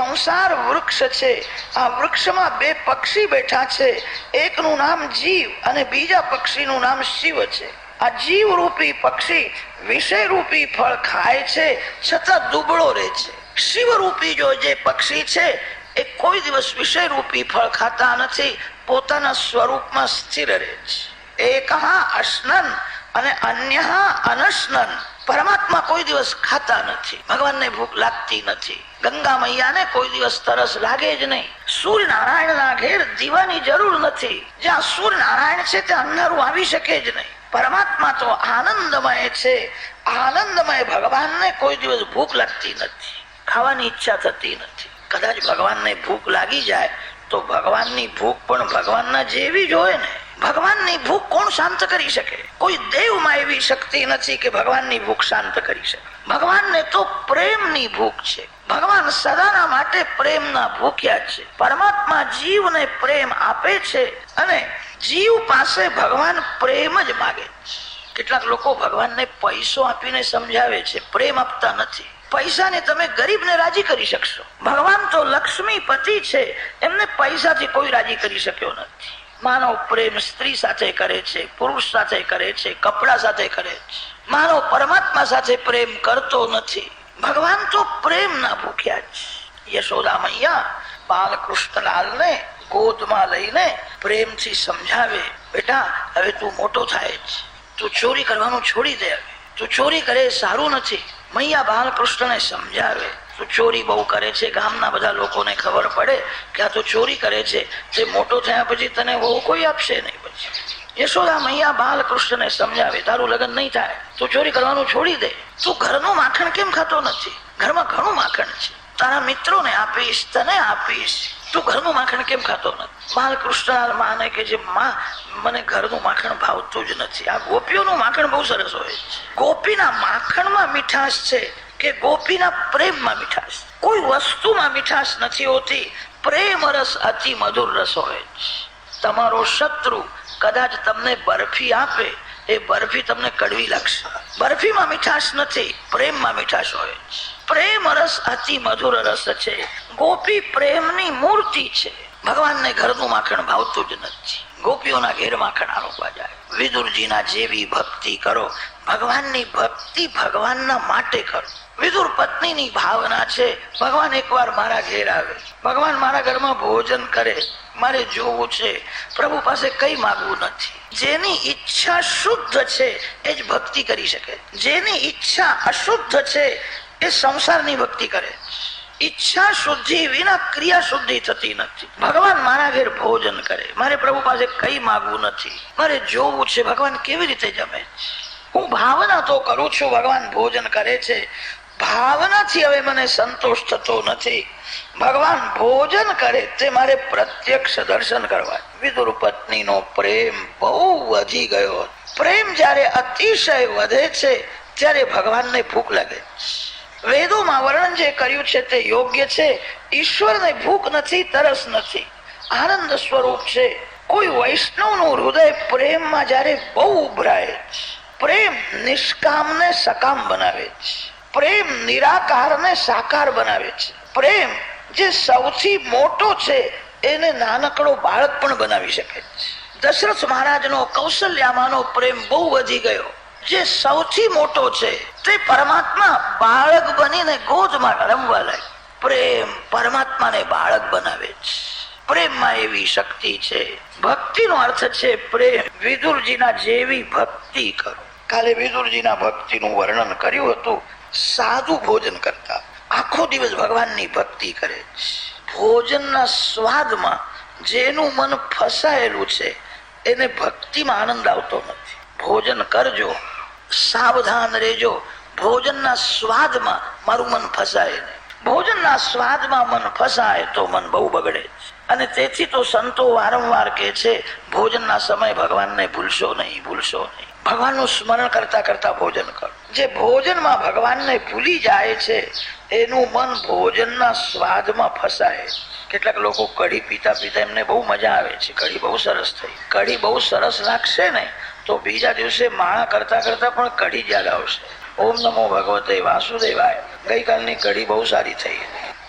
સંસાર વૃક્ષ છે. આ વૃક્ષમાં બે પક્ષી બેઠા છે. એકનું નામ જીવ અને બીજા પક્ષીનું નામ શિવ છે. આ જીવ રૂપી પક્ષી વિષય રૂપી ફળ ખાય છે, છતાં દુબળો રહે છે. શિવ રૂપી જો જે પક્ષી છે, એ કોઈ દિવસ વિષય રૂપી ફળ ખાતા નથી, પોતાના સ્વરૂપમાં સ્થિર રહે છે. એક અશ્નન અને અન્ય અનશ્નન. પરમાત્મા કોઈ દિવસ ખાતા નથી, ભગવાનને ભૂખ લાગતી નથી, ગંગા મૈયાને કોઈ દિવસ તરસ લાગે જ નહીં. સૂર્ય નારાયણ ના ઘેર દીવાની જરૂર નથી. જ્યાં સૂર્ય નારાયણ છે ત્યાં અંધારું આવી શકે જ નહીં. પરમાત્મા તો આનંદમય છે. આનંદમય ભગવાનને કોઈ દિવસ ભૂખ લાગતી નથી. ખાવાની ઈચ્છા થતી નથી. કદાચ ભગવાનને ભૂખ લાગી જાય, તો ભગવાનની ભૂખ પણ ભગવાનના જેવી જ હોય ને. ભગવાનની ભૂખ કોણ શાંત કરી શકે? કોઈ દેવમાં એવી શક્તિ નથી કે ભગવાનની ભૂખ શાંત કરી શકે. ભગવાનને તો પ્રેમની ભૂખ છે. ભગવાન સદાના માટે પ્રેમના ભૂખ્યા છે. પરમાત્મા જીવને પ્રેમ આપે છે અને જીવ પાસે ભગવાન પ્રેમ જ માગે છે. કેટલાક લોકો ભગવાનને પૈસો આપીને સમજાવે છે, પ્રેમ આપતા નથી. પૈસાને તમે ગરીબને રાજી કરી શકશો. ભગવાન તો લક્ષ્મી પતિ છે, એમને પૈસાથી કોઈ રાજી કરી શક્યો નથી. માનવ પ્રેમ સ્ત્રી સાથે કરે છે, પુરુષ સાથે કરે છે, કપડા સાથે કરે છે. માનવ પરમાત્મા સાથે પ્રેમ કરતો નથી. ભગવાન તો પ્રેમ ના ભૂખ્યા છે યશોદા મૈયા બાલકૃષ્ણલાલ ને ગોદમાં લઈને પ્રેમથી સમજાવે, બેટા, હવે તું મોટો થાય છે તું ચોરી કરવાનું છોડી દે તું ચોરી કરે સારું નથી. મૈયા બાલકૃષ્ણને સમજાવે તું ચોરી બહુ કરે છે. ગામના બધા લોકોને ખબર પડે કે આ તો ચોરી કરે છે. તે મોટો થયા પછી તને બહુ કોઈ આપશે નહીં પછી. યશોદા મૈયા બાલકૃષ્ણને સમજાવે, તારું લગ્ન નહીં થાય, તું ચોરી કરવાનું છોડી દે. તું ઘરનું માખણ કેમ ખાતો નથી? ઘરમાં ઘણું માખણ છે. તારા મિત્રોને આપીશ, તને આપીશ. તું ઘરનું માખણ કેમ ખાતો નથી? બાલકૃષ્ણ માને કે જે માં મને ઘરનું માખણ ભાવતું જ નથી. આ ગોપીઓનું માખણ બહુ સરસ હોય છે. ગોપીના માખણમાં મીઠાશ છે. કે ગોપીના પ્રેમમાં મીઠાશ. કોઈ વસ્તુમાં મીઠાશ નથી હોતી. પ્રેમ રસ અતિ મધુર રસ હોય તમારો શત્રુ કદાચ તમને બરફી આપે. એ બરફી તમને કડવી લાગશે. બરફીમાં મીઠાશ નથી, પ્રેમમાં મીઠાશ હોય પ્રેમ રસ અતિ મધુર રસ છે. ગોપી પ્રેમની મૂર્તિ છે. ભગવાનને ઘરનું માખણ ભાવતું જ નથી. ગોપીઓના ઘેર માખણ આરોપવા જાય વિદુરજીના જેવી ભક્તિ કરો. ભગવાનની ભક્તિ ભગવાનના માટે કરો. વિદુર પત્નીની ભાવના છે. ભગવાન એકવાર મારા ઘેર આવે. ભગવાન મારા ઘરમાં ભોજન કરે. મારે જોવું છે. પ્રભુ પાસે કઈ માગવું નથી. જેની ઈચ્છા શુદ્ધ છે એ જ ભક્તિ કરી શકે. જેની ઈચ્છા અશુદ્ધ છે એ સંસારની ભક્તિ કરે. ઈચ્છા શુદ્ધિ વિના ક્રિયા શુદ્ધિ થતી નથી. ભગવાન મારા ઘેર ભોજન કરે. મારે પ્રભુ પાસે કઈ માગવું નથી. મારે જોવું છે ભગવાન કેવી રીતે જમે? હું ભાવના તો કરું છું ભગવાન ભોજન કરે છે. ભાવનાથી હવે મને સંતોષ થતો નથી. ભગવાન ભોજન કરે તે મારે પ્રત્યક્ષ દર્શન કરવા. વિદુર પત્નીનો પ્રેમ બહુ વધી ગયો. પ્રેમ જ્યારે અતિશય વધે છે, ત્યારે ભગવાનને ભૂખ લાગે. વેદોમાં વર્ણન જે કર્યું છે તે યોગ્ય છે. ઈશ્વરને ભૂખ નથી, તરસ નથી. આનંદ સ્વરૂપ છે. કોઈ વૈષ્ણવનું હૃદય પ્રેમમાં જ્યારે બહુ ઉભરાય પ્રેમ નિષ્કામને સકામ બનાવે છે. પ્રેમ નિરાકારને સાકાર બનાવે છે. પ્રેમ જે સૌથી મોટો છે, એને નાનકડો બાળક પણ બનાવી શકે છે. દશરથ મહારાજનો કૌશલ્યામાંનો પ્રેમ બહુ વધી ગયો. જે સૌથી મોટો છે, તે પરમાત્મા બાળક બનીને ગોદમાં રમવા લાગે પ્રેમ પરમાત્માને બાળક બનાવે છે. પ્રેમમાં એવી શક્તિ છે. ભક્તિનો અર્થ છે પ્રેમ. વિદુરજીના જેવી ભક્તિ કરો. કાલે વિદુરજીના ભક્તિનું વર્ણન કર્યું હતું. સાદું ભોજન કરતા. આખો દિવસ ભગવાનની ભક્તિ કરે ભોજનના સ્વાદમાં જેનું મન ફસાયેલું છે, એને ભક્તિમાં આનંદ આવતો નથી. ભોજન કરજો, સાવધાન રહેજો. ભોજનના સ્વાદમાં મારું મન ફસાય નહીં. ભોજનના સ્વાદમાં મન ફસાય તો મન બહુ બગડે અને તેથી તો સંતો વારંવાર કે છે, ભોજનના સમય ભગવાનને ભૂલશો નહીં ભૂલશો નહીં. ભગવાનનું સ્મરણ કરતા કરતા ભોજન કરો. જે ભોજનમાં ભગવાનને ભૂલી જાય છે, એનું મન ભોજનના સ્વાદમાં ફસાય. કેટલાક લોકો કઢી પીતા પીતા એમને બહુ મજા આવે છે. કઢી બહુ સરસ થઈ. કઢી બહુ સરસ લાગશે ને, તો બીજા દિવસે માળા કરતા કરતા પણ કઢી યાદ આવશે. ઓમ નમો ભગવતે વાસુદેવાય. ગઈકાલની કઢી બહુ સારી થઈ.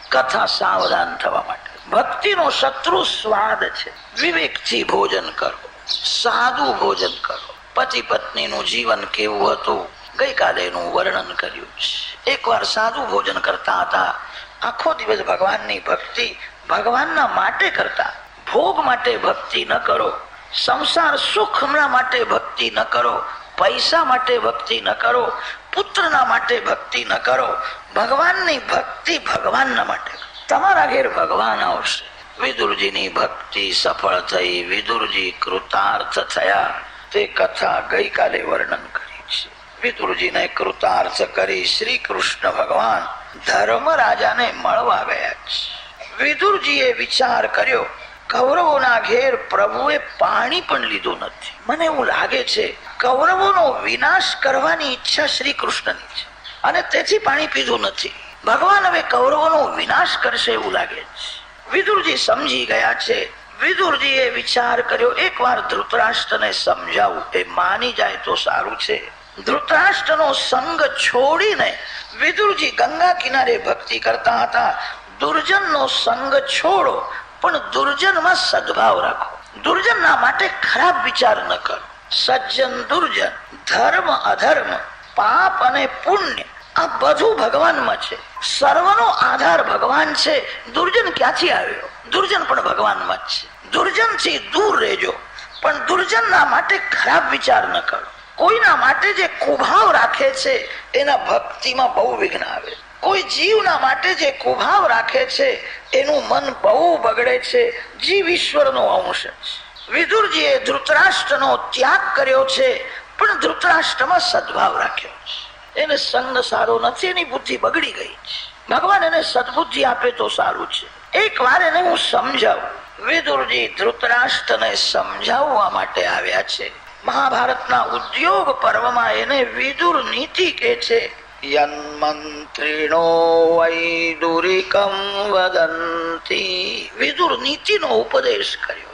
કથા સાવધાન થવા માટે. ભક્તિનો શત્રુ સ્વાદ છે. વિવેકથી ભોજન કરો. સાદું ભોજન કરો. પતિ પત્નીનું જીવન કેવું હતું? ગઈકાલે એનું વર્ણન કર્યું છે. એકવાર સાદું ભોજન કરતા હતા. આખો દિવસ ભગવાનની ભક્તિ ભગવાનના માટે કરતા. ભોગ માટે ભક્તિ ન કરો. સંસાર સુખના માટે ભક્તિ ન કરો. પૈસા માટે ભક્તિ ન કરો, પુત્રના માટે ભક્તિ ન કરો, ભગવાનની ભક્તિ ભગવાનના માટે તમારા ઘેર ભગવાન આવશે. વિદુરજીની ભક્તિ સફળ થઈ, વિદુરજી કૃતાર્થ થયા. તે કથા ગઈકાલે વર્ણન કરી છે. વિદુરજીને કૃતાર્થ કરી શ્રી કૃષ્ણ ભગવાન ધર્મ રાજાને મળવા ગયા છે. વિદુરજીએ વિચાર કર્યો કૌરવોના ઘેર પ્રભુએ પાણી પણ લીધું નથી. મને એવું લાગે છે કૌરવોનો વિનાશ કરવાની ઈચ્છા શ્રી કૃષ્ણની છે. અને તેથી પાણી પીધું નથી. ભગવાન હવે કૌરવોનો વિનાશ કરશે એવું લાગે છે. વિદુરજી સમજી ગયા છે. વિદુરજીએ વિચાર કર્યો, એકવાર ધૃતરાષ્ટ્રને સમજાવું. એ માની જાય તો સારું છે. ધૃતરાષ્ટ્રનો સંગ છોડીને વિદુરજી ગંગા કિનારે ભક્તિ કરતા હતા. દુર્જનનો સંગ છોડો, પણ દુર્જનમાં સદભાવ રાખો. દુર્જનના માટે ખરાબ વિચાર ન કરો. સજ્જન દુર્જન, ધર્મ અધર્મ, પાપ અને પુણ્ય, આ બધું ભગવાનમાં છે. સર્વનો આધાર ભગવાન છે. દુર્જન ક્યાંથી આવ્યો? દુર્જન પણ ભગવાનમાં જ છે. દુર્જનથી દૂર રહેજો. પણ દુર્જનના માટે ખરાબ વિચાર ન કરો. કોઈના માટે જે કુભાવ રાખે છે, એના ભક્તિમાં બહુ વિઘ્ન આવે. કોઈ જીવના માટે જે કુભાવ રાખે છે, એનું મન બહુ બગડે છે. જીવ ઈશ્વરનો અંશ છે. વિદુરજીએ ધૃતરાષ્ટ્રનો ત્યાગ કર્યો છે, પણ ધૃતરાષ્ટ્રમાં સદભાવ રાખ્યો એને સંગ સારો નથી, એની બુદ્ધિ બગડી ગઈ ભગવાન એને સદબુદ્ધિ આપે તો સારું છે. એક વાર એને હું સમજાવું. વિદુરજી ધૃતરાષ્ટ્રને સમજાવવા માટે આવ્યા છે. મહાભારતના ઉદ્યોગ પર્વમાં એને વિદુર નીતિ કે છે, યન્મંત્રીણો વૈદુરિકમ વદંતી. વિદુર નીતિનો ઉપદેશ કર્યો.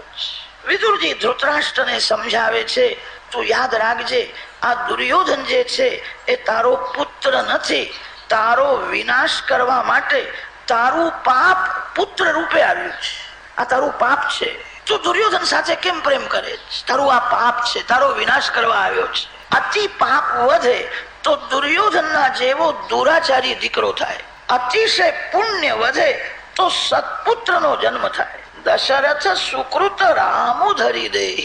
વિદુરજી ધૃતરાષ્ટ્રને સમજાવે છે, તું યાદ રાખજે, આ દુર્યોધન જે છે એ તારો પુત્ર નથી. તારો વિનાશ કરવા માટે તારું પાપ પુત્ર રૂપે આવ્યું છે. આ તારું પાપ છે. તું દુર્યોધન સાથે કેમ પ્રેમ કરે છે? તારું આ પાપ છે, તારો વિનાશ કરવા આવ્યો છે. અતિ પાપ વધે તો દુર્યોધનના જેવો દુરાચારી દીકરો થાય. અતિશય પુણ્ય વધે તો સત્પુત્રનો જન્મ થાય. દશરથ સુકૃત રામુ ધરી દે.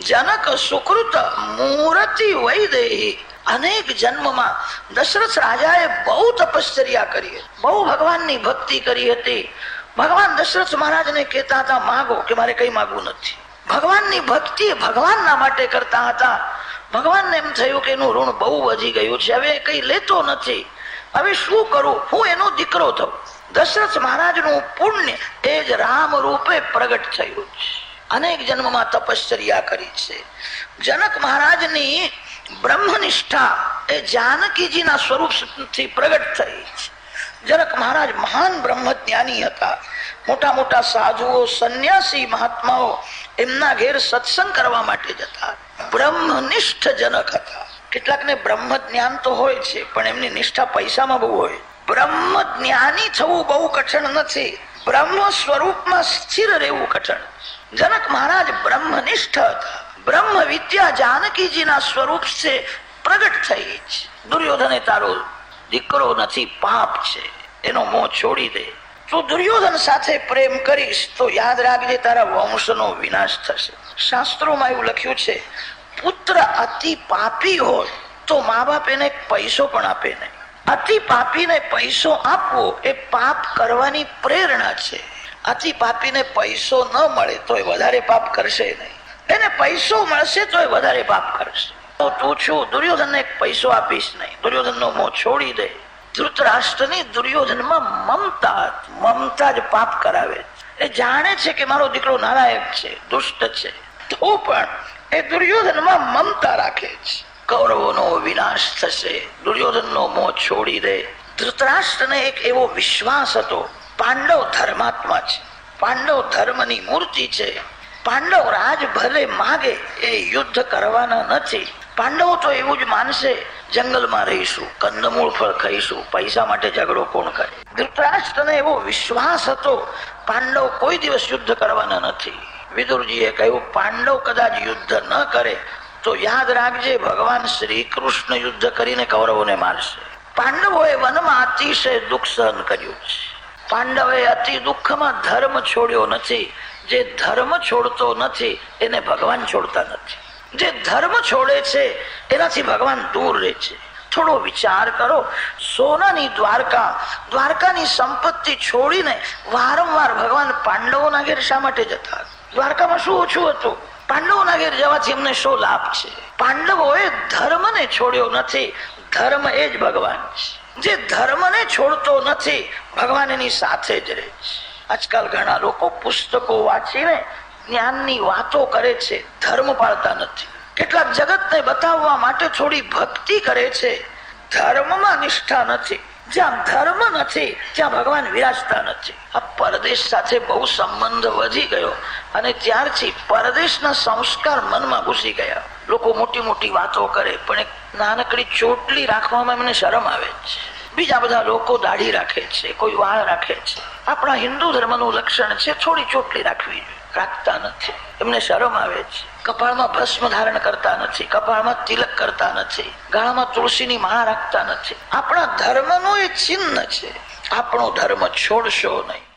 જનક સુકૃત મૂર્તિ વહી દે. અનેક જન્મમાં દશરથ રાજાએ બહુ તપશ્ચર્યા કરી. બહુ ભગવાનની ભક્તિ કરી હતી. ભગવાન દશરથ મહારાજને કહેતા હતા, માગો કે મારે કઈ માગવું નથી. ભગવાનની ભક્તિ ભગવાનના માટે કરતા હતા. ભગવાનને એમ થયું કે એનું ઋણ બહુ વધી ગયું છે. હવે કઈ લેતો નથી. હવે શું કરું? હું એનો દીકરો થઉં. દશરથ મહારાજનું પુણ્ય એ જ રામ રૂપે પ્રગટ થયું છે. અનેક જન્મમાં તપશ્ચર્યા કરી છે. જનક મહારાજની બ્રહ્મનિષ્ઠા એ જાનકીજીના સ્વરૂપથી પ્રગટ થઈ છે. જનક મહારાજ મહાન બ્રહ્મ જ્ઞાની હતા. મોટા મોટા સાધુઓ, સંન્યાસી મહાત્માઓ એમના ઘેર સત્સંગ કરવા માટે જતા. બ્રહ્મનિષ્ઠ જનક હતા. કેટલાકને બ્રહ્મ જ્ઞાન તો હોય છે, પણ એમની નિષ્ઠા પૈસામાં બહુ હોય બ્રહ્મ જ્ઞાની થવું બહુ કઠણ નથી. બ્રહ્મ સ્વરૂપમાં સ્થિર રહેવું કઠણ. જનક મહારાજ બ્રહ્મનિષ્ઠ હતા. બ્રહ્મ વિદ્યા જાનકીજીના સ્વરૂપ છે પ્રગટ થઈ છે દુર્યોધને તારો દીકરો નથી, પાપ છે. એનો મોહ છોડી દે. તું દુર્યોધન સાથે પ્રેમ કરીશ તો યાદ રાખજે તારા વંશનો વિનાશ થશે. શાસ્ત્રોમાં એવું લખ્યું છે, પુત્ર અતિ પાપી હોય તો મા બાપ એને પૈસો પણ આપે નહીં. અતિ પાપીને પૈસો આપવો એ પાપ કરવાની પ્રેરણા છે. અતિ પાપીને પૈસો ન મળે તો એ વધારે પાપ કરશે નહીં. એને પૈસો મળશે તો એ વધારે પાપ કરશે. તો છું, દુર્યોધનને પૈસો આપીશ નહીં. દુર્યોધનનો મોં છોડી દે. ધૃતરાષ્ટ્રની દુર્યોધનમાં મમતા મમતા જ પાપ કરાવે. એ જાણે છે કે મારો દીકરો નારાયક છે, દુષ્ટ છે. તો પણ એ દુર્યોધનમાં મમતા રાખે છે. કૌરવોનો વિનાશ થશે, દુર્યોધનનો મોહ છોડી દે. ધૃતરાષ્ટ્રને એક એવો વિશ્વાસ હતો, પાંડવ ધર્માત્મા છે. પાંડવ ધર્મની મૂર્તિ છે. પાંડવ રાજ ભલે માગે, એ યુદ્ધ કરવાના નથી. પાંડવો તો એવું જ માનશે, જંગલમાં રહીશું, કંદમૂળ ફળ ખાઈશું, પૈસા માટે ઝઘડો કોણ કરે? ધૃતરાષ્ટ્રને એવો વિશ્વાસ હતો, પાંડવ કોઈ દિવસ યુદ્ધ કરવાના નથી. વિદુરજીએ કહ્યું, પાંડવ કદાચ યુદ્ધ ન કરે તો યાદ રાખજે, ભગવાન શ્રી કૃષ્ણ યુદ્ધ કરીને કૌરવોને મારશે. પાંડવોએ વનમાં અતિશય દુઃખ સહન કર્યું છે. પાંડવે અતિ દુઃખમાં ધર્મ છોડ્યો નથી. જે ધર્મ છોડતો નથી, એને ભગવાન છોડતા નથી. જે ધર્મ છોડે છે, એનાથી ભગવાન દૂર રહે છે. થોડો વિચાર કરો, સોનાની દ્વારકા, દ્વારકાની સંપત્તિ છોડીને વારંવાર ભગવાન પાંડવોના ઘેર શા માટે જતા? દ્વારકામાં શું ઓછું હતું? પાંડવોના ઘેર જવાથી એમને શું લાભ છે? પાંડવોએ ધર્મને છોડ્યો નથી. ધર્મ એ જ ભગવાન છે. જે ધર્મને છોડતો નથી, ભગવાન એની સાથે જ રહે છે. આજકાલ ઘણા લોકો પુસ્તકો વાંચીને જ્ઞાનની વાતો કરે છે, ધર્મ પાળતા નથી. કેટલાક જગતને બતાવવા માટે થોડી ભક્તિ કરે છે. ધર્મમાં નિષ્ઠા નથી. જ્યાં ધર્મ નથી ત્યાં ભગવાન વિરાજતા નથી. આ પરદેશ સાથે બહુ સંબંધ વધી ગયો અને ત્યારથી પરદેશના સંસ્કાર મનમાં ઘૂસી ગયા. લોકો મોટી મોટી વાતો કરે, પણ એક નાનકડી ચોટલી રાખવામાં એમને શરમ આવે છે. બીજા બધા લોકો દાઢી રાખે છે, કોઈ વાળ રાખે છે. આપણા હિન્દુ ધર્મનું લક્ષણ છે, થોડી ચોટલી રાખવી જોઈએ. રાખતા નથી. એમને શરમ આવે છે. કપાળમાં ભસ્મ ધારણ કરતા નથી. કપાળમાં તિલક કરતા નથી. ગાળામાં તુલસીની માળા રાખતા નથી. આપણા ધર્મનું એ ચિહ્ન છે. આપણો ધર્મ છોડશો નહીં.